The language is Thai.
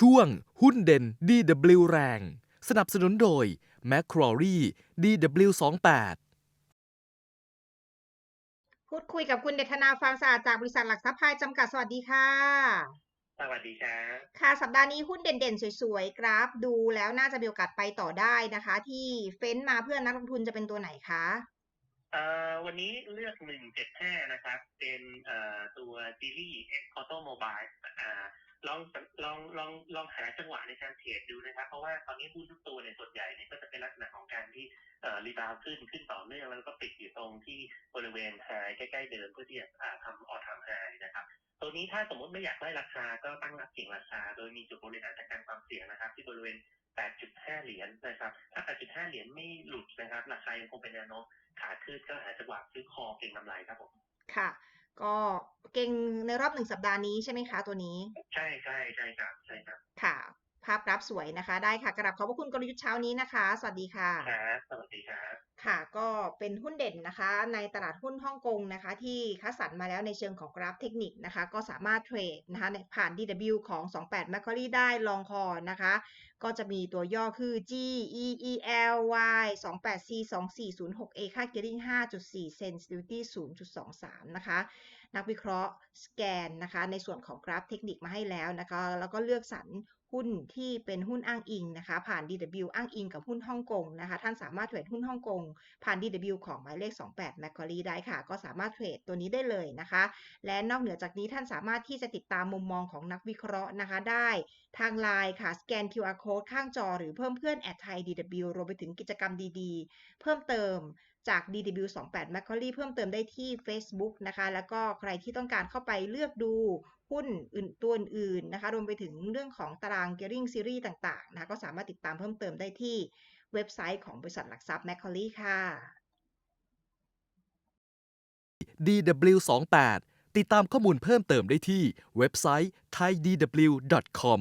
ช่วงหุ้นเด่น DW แรง สนับสนุนโดย m c q u a r i e DW28 พูดคุยกับคุณเดชนาฟางสะอาดจากบริษัทหลักทรัพย์พายจำกัดสวัสดีค่ะ สวัสดีครับค่ะ สัปดาห์นี้หุ้นเด่นๆ สวยๆ กราฟดูแล้วน่าจะมีโอกาสไปต่อได้นะคะ ที่เฟ้นมาเพื่อนักลงทุนจะเป็นตัวไหนคะ เอ่อวันนี้เลือก 175 นะครับ เป็นเอ่อตัวซีรีส์ X Auto Mobile อ่า ลองลองลองลองหาจังหวะในการเทรดดูนะครับ เพราะว่าตอนนี้หุ้นทุกตัวในยส่วนใหญ่เนี่ยก็จะเป็นลักษณะของการที่เอ่อรีบาวขึ้นขึ้นต่อเนื่องแล้วก็ปิดอยู่ตรงที่บริเวณไฮใกล้ๆเดิมเพื่อที่จะทำออทามไฮนะครับตัวนี้ถ้าสมมติไม่อยากได้ราคาก็ตั้งรับเก็งราคา โดยมีจุดบริหารจัดการความเสี่ยงนะครับ ที่บริเวณ 8.5 เหรียญนะครับ ถ้า 8.5 เหรียญไม่หลุดนะครับ ราคายังคงเป็นแนวโน้มขาขึ้นก็หาจังหวะซื้อคอเก็งกำไรครับผมค่ะ ก็เก่งในรอบหนึ่งสัปดาห์นี้ใช่ไหมคะตัวนี้ ใช่ใช่ใช่ครับใช่ครับค่ะ ภาพกราฟสวยนะคะ ได้ค่ะกราบขอบพระคุณกลยุทธ์เช้านี้นะคะ สวัสดีค่ะครับสวัสดีครับค่ะก็เป็นหุ้นเด่นนะคะ ในตลาดหุ้นฮ่องกงนะคะ ที่คัดสรรมาแล้วในเชิงของกราฟเทคนิคนะคะ ก็สามารถเทรดนะคะในผ่าน DW ของ 28 m a c q u a r i e ได้ลองคอนะคะก็จะมีตัวย่อคือ G E E L Y 28 C 2406 A ค่า gearing 5.4 sensitivity 0.23 นะคะ นักวิเคราะห์สแกนนะคะ ในส่วนของกราฟเทคนิคมาให้แล้วนะคะ แล้วก็เลือกสรรหุ้นที่เป็นหุ้นอ้างอิงนะคะ ผ่าน DW อ้างอิงกับหุ้นฮ่องกงนะคะ ท่านสามารถเทรดหุ้นฮ่องกงผ่าน DW ของหมายเลข 28 m a c q u a r i e ได้ค่ะ ก็สามารถเทรดตัวนี้ได้เลยนะคะ และนอกเหนือจากนี้ท่านสามารถที่จะติดตามมุมมองของนักวิเคราะห์นะคะได้ทาง Line ค่ะสแกน QR code ข้างจอหรือเพิ่มเพื่อนแอดไทย DW รวมไปถึงกิจกรรมดีๆ เพิ่มเติมจาก DW 28 m a c q u a r i e เพิ่มเติมได้ที่ Facebook นะคะ แล้วก็ใครที่ต้องการเข้าไปเลือกดูหุ้นอื่นตัวอื่นๆนะคะ รวมไปถึงเรื่องของตาราง Gearing Series ต่างๆนะคะก็สามารถติดตามเพิ่มเติมได้ที่เว็บไซต์ของบริษัทหลักทรัพย์ m a c q u a r i e ค่ะ DW28 ติดตามข้อมูลเพิ่มเติมได้ที่เว็บไซต์ thaidw.com